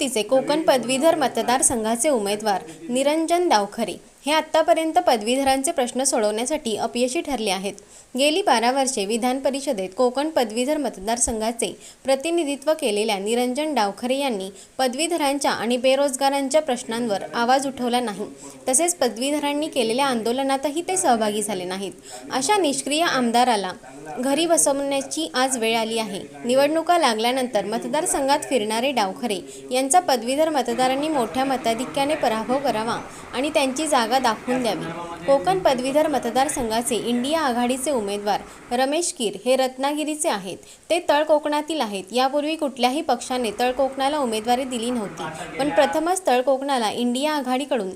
महायुतीचे कोकण पदवीधर मतदारसंघाचे उमेदवार निरंजन डावखरे. हे आत्तापर्यंत पदवीधरांचे प्रश्न सोडवण्यासाठी अपयशी ठरले आहेत. गेली बारा वर्षे विधान परिषदेत कोकण पदवीधर मतदारसंघाचे प्रतिनिधित्व केलेल्या निरंजन डावखरे यांनी पदवीधरांच्या आणि बेरोजगारांच्या प्रश्नांवर आवाज उठवला नाही. तसेच पदवीधरांनी केलेल्या आंदोलनातही ते सहभागी झाले नाहीत. अशा निष्क्रिय आमदाराला घरी बसवण्याची आज वेळ आली आहे. निवडणुका लागल्यानंतर मतदारसंघात फिरणारे डावखरे यांचा पदवीधर मतदारांनी मोठ्या मताधिक्याने पराभव करावा आणि त्यांची जागा दाखवून द्यावी. कोकण पदवीधर मतदारसंघाचे इंडिया आघाडीचे उमेदवार रमेश कीर हे रत्नागिरीचे आहेत. ते तळ कोकणातील आहेत. यापूर्वी कुठल्याही पक्षाने तळ कोकणाला उमेदवारी दिली नव्हती. पण प्रथमच तळ कोकणाला इंडिया आघाडीकडून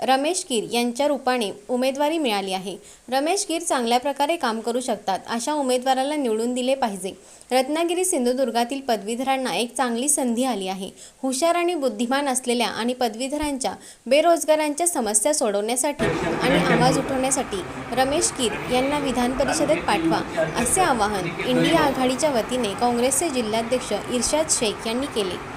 रमेश कीर यांच्या रूपाने उमेदवारी मिळाली आहे. रमेश कीर चांगल्या प्रकारे काम करू शकतात अशा उमेदवाराला निवडून दिले पाहिजे. रत्नागिरी सिंधुदुर्गातील पदवीधरांना एक चांगली संधी आली आहे. हुशार आणि बुद्धिमान असलेल्या आणि पदवीधरांच्या बेरोजगारांच्या समस्या सोडवण्यासाठी आणि आवाज उठवण्यासाठी रमेश कीर यांना विधान परिषदेत पाठवा असे आवाहन इंडिया आघाडीच्या वतीने काँग्रेसचे जिल्हाध्यक्ष इर्शाद शेख यांनी केले.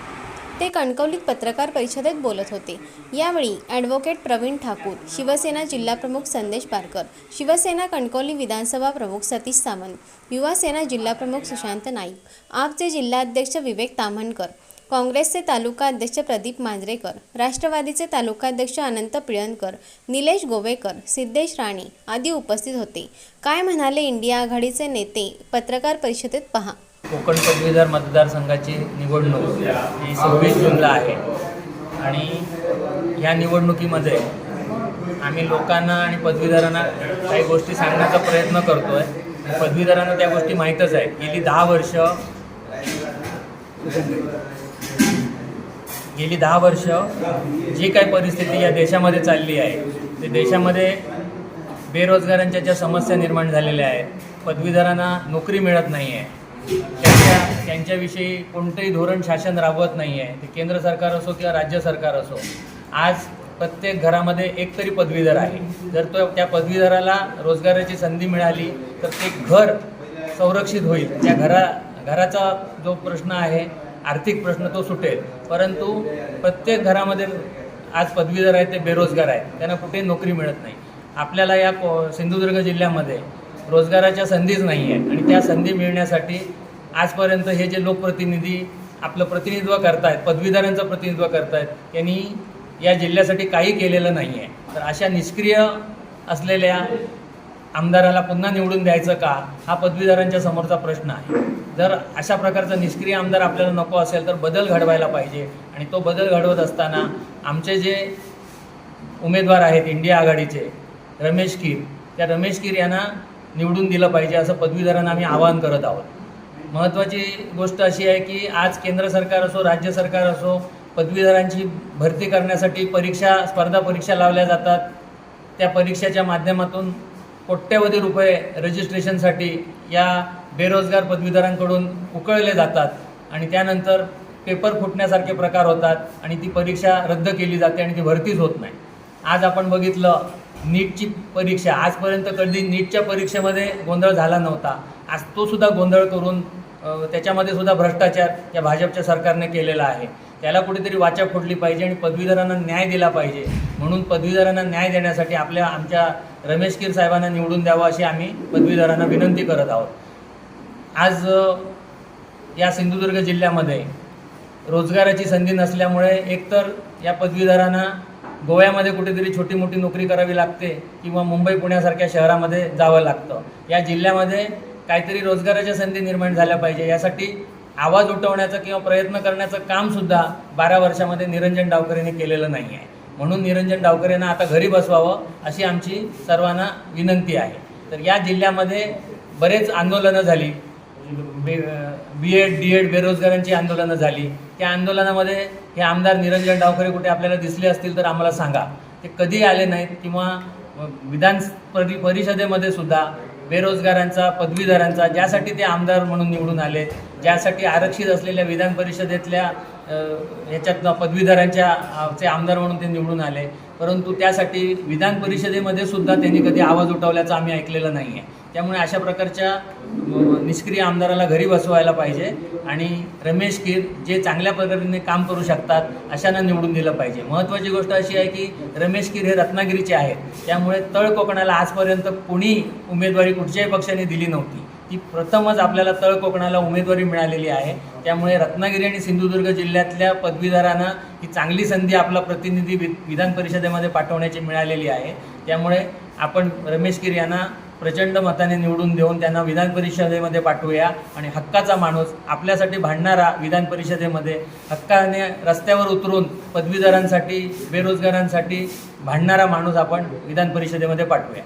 ते कणकवलीत पत्रकार परिषदेत बोलत होते. यावेळी ॲडव्होकेट प्रवीण ठाकूर शिवसेना जिल्हाप्रमुख संदेश पारकर शिवसेना कणकवली विधानसभा प्रमुख सतीश सावंत युवासेना जिल्हाप्रमुख सुशांत नाईक आपचे जिल्हाध्यक्ष विवेक ताम्हणकर काँग्रेसचे तालुका अध्यक्ष प्रदीप मांजरेकर राष्ट्रवादीचे तालुकाध्यक्ष अनंत पिळणकर निलेश गोवेकर सिद्धेश राणे आदी उपस्थित होते. काय म्हणाले इंडिया आघाडीचे नेते? पत्रकार परिषदेत पहा. कोकण पदवीधर मतदारसंघाची निवडणूक ही सव्वीस जूनला आहे. आणि ह्या निवडणुकीमध्ये आम्ही लोकांना आणि पदवीधरांना काही गोष्टी सांगण्याचा प्रयत्न करतो आहे पदवीधरांना त्या गोष्टी माहीतच आहे गेली दहा वर्ष गेली दहा वर्ष जी काही परिस्थिती या देशामध्ये चालली आहे ते देशामध्ये बेरोजगारांच्या ज्या समस्या निर्माण झालेल्या आहेत पदवीधरांना नोकरी मिळत नाही आहे त्यांच्या त्यांच्याविषयी कोणतंही धोरण शासन राबवत नाही आहे ते केंद्र सरकार असो किंवा राज्य सरकार असो आज प्रत्येक घरामध्ये एक तरी पदवीधर आहे. जर तो त्या पदवीधराला रोजगाराची संधी मिळाली तर ते घर संरक्षित होईल. त्या घरा घराचा जो प्रश्न आहे आर्थिक प्रश्न तो सुटेल. परंतु प्रत्येक घरामध्ये आज पदवीधर आहे ते बेरोजगार आहे. त्यांना कुठेही नोकरी मिळत नाही. आपल्याला या सिंधुदुर्ग जिल्ह्यामध्ये रोजगाराच्या संधीच नाही आहे आणि त्या संधी मिळण्यासाठी आजपर्यंत हे जे लोकप्रतिनिधी आपलं प्रतिनिधित्व करतायत पदवीधरांचं प्रतिनिधित्व करतायत यांनी या जिल्ह्यासाठी काही केलेलं नाही आहे तर अशा निष्क्रिय असलेल्या आमदाराला पुन्हा निवडून द्यायचं का? हा पदवीधरांच्या समोरचा प्रश्न आहे. जर अशा प्रकारचा निष्क्रिय आमदार आपल्याला नको असेल तर बदल घडवायला पाहिजे. आणि तो बदल घडवत असताना आमचे जे उमेदवार आहेत इंडिया आघाडीचे रमेश कीर त्या रमेश कीर यांना निवडून दिलं पाहिजे असं पदवीधरांना आम्ही आवाहन करत आहोत. महत्त्वाची गोष्ट अशी आहे की आज केंद्र सरकार असो राज्य सरकार असो पदवीधरांची भरती करण्यासाठी परीक्षा स्पर्धा परीक्षा लावल्या जातात. त्या परीक्षेच्या माध्यमातून कोट्यवधी रुपये रजिस्ट्रेशनसाठी या बेरोजगार पदवीधरांकडून उकळले जातात आणि त्यानंतर पेपर फुटण्यासारखे प्रकार होतात आणि ती परीक्षा रद्द केली जाते आणि ती भरतीच होत नाही. आज आपण बघितलं नीटची परीक्षा. आजपर्यंत कधी नीटच्या परीक्षेमध्ये गोंधळ झाला नव्हता. आज तो सुद्धा गोंधळ करून त्याच्यामध्ये सुद्धा भ्रष्टाचार या भाजपच्या सरकारने केलेला आहे. त्याला कुठेतरी वाचा फोडली पाहिजे आणि पदवीधरांना न्याय दिला पाहिजे. म्हणून पदवीधरांना न्याय देण्यासाठी आपल्या आमच्या रमेश कीर साहेबांना निवडून द्यावं अशी आम्ही पदवीधरांना विनंती करत आहोत. आज या सिंधुदुर्ग जिल्ह्यामध्ये रोजगाराची संधी नसल्यामुळे एकतर या पदवीधरांना गोव्यामध्ये कुठेतरी छोटी मोठी नोकरी करावी लागते किंवा मुंबई पुण्यासारख्या शहरामध्ये जावं लागतं. या जिल्ह्यामध्ये काहीतरी रोजगाराच्या संधी निर्माण झाल्या पाहिजे. यासाठी आवाज उठवण्याचं किंवा प्रयत्न करण्याचं कामसुद्धा बारा वर्षामध्ये निरंजन डावकरेंनी केलेलं नाही आहे. म्हणून निरंजन डावकरेंना आता घरी बसवावं अशी आमची सर्वांना विनंती आहे. तर या जिल्ह्यामध्ये बरेच आंदोलनं झाली. बे बी एड डी एड बेरोजगारांची आंदोलनं झाली. त्या आंदोलनामध्ये हे आमदार निरंजन डावखरे कुठे आपल्याला दिसले असतील तर आम्हाला सांगा. ते कधी आले नाहीत किंवा विधान परि परिषदेमध्ये सुद्धा बेरोजगारांचा पदवीधरांचा ज्यासाठी ते आमदार म्हणून निवडून आले ज्यासाठी आरक्षित असलेल्या विधान परिषदेतल्या ह्याच्यातनं पदवीधरांच्या चे आमदार म्हणून ते निवडून आले. परंतु त्यासाठी विधान परिषदेमध्ये सुद्धा त्यांनी कधी आवाज उठवल्याचं आम्ही ऐकलेलं नाही आहे त्यामुळे अशा प्रकारच्या निष्क्रिय आमदाराला घरी बसवायला पाहिजे आणि रमेश कीर जे चांगल्या पद्धतीने काम करू शकतात अशांना निवडून दिलं पाहिजे. महत्त्वाची गोष्ट अशी आहे की रमेश कीर हे रत्नागिरीचे आहेत. त्यामुळे तळ कोकणाला आजपर्यंत कोणी उमेदवारी कुठच्याही पक्षाने दिली नव्हती. ती प्रथमच आपल्याला तळ कोकणाला उमेदवारी मिळालेली आहे. त्यामुळे रत्नागिरी आणि सिंधुदुर्ग जिल्ह्यातल्या पदवीधरांना ही चांगली संधी आपला प्रतिनिधी वि विधान परिषदेमध्ये पाठवण्याची मिळालेली आहे. त्यामुळे आपण रमेश कीर यांना प्रचंड मताने निवडून देऊन त्यांना विधान परिषदेमध्ये पाठवूया. आणि हक्काचा माणूस आपल्यासाठी भांडणारा विधान परिषदेमध्ये हक्काने रस्त्यावर उतरून पदवीधरांसाठी बेरोजगारांसाठी भांडणारा माणूस आपण विधान परिषदेमध्ये पाठवूया.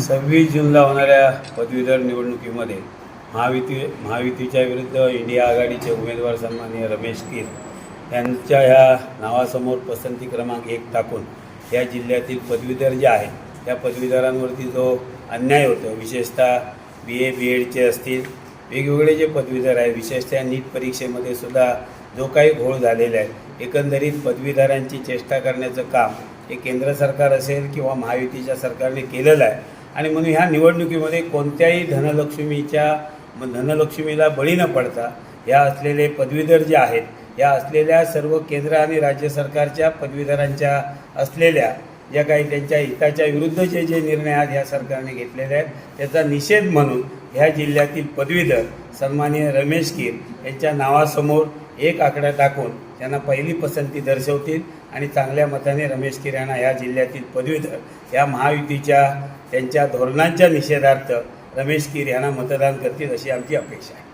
सव्वीस जूनला होणाऱ्या पदवीधर निवडणुकीमध्ये महायुती महायुतीच्या विरुद्ध इंडिया आघाडीचे उमेदवार सन्माननीय रमेश कीर यांच्या ह्या नावासमोर पसंती क्रमांक एक टाकून या जिल्ह्यातील पदवीधर जे आहेत त्या पदवीधरांवरती जो अन्याय होतो विशेषतः बी ए बी एडचे असतील वेगवेगळे जे पदवीधर आहे विशेषतः नीट परीक्षेमध्ये सुद्धा जो काही घोळ झालेला आहे एकंदरीत पदवीधरांची चेष्टा करण्याचं काम हे केंद्र सरकार असेल किंवा महायुतीच्या सरकारने केलेलं आहे. आणि म्हणून ह्या निवडणुकीमध्ये कोणत्याही धनलक्ष्मीच्या धनलक्ष्मीला बळी न पडता ह्या असलेले पदवीधर जे आहेत या असलेल्या सर्व केंद्र आणि राज्य सरकारच्या पदवीधरांच्या असलेल्या ज्या काही त्यांच्या हिताच्या विरुद्ध जे जे निर्णय आज ह्या सरकारने घेतलेले आहेत त्याचा निषेध म्हणून ह्या जिल्ह्यातील पदवीधर सन्माननीय रमेश कीर यांच्या नावासमोर एक आकडा टाकून त्यांना पहिली पसंती दर्शवतील आणि चांगल्या मताने रमेश कीर यांना ह्या जिल्ह्यातील पदवीधर या महायुतीच्या त्यांच्या धोरणांच्या निषेधार्थ रमेश कीर यांना मतदान करतील अशी आमची अपेक्षा आहे.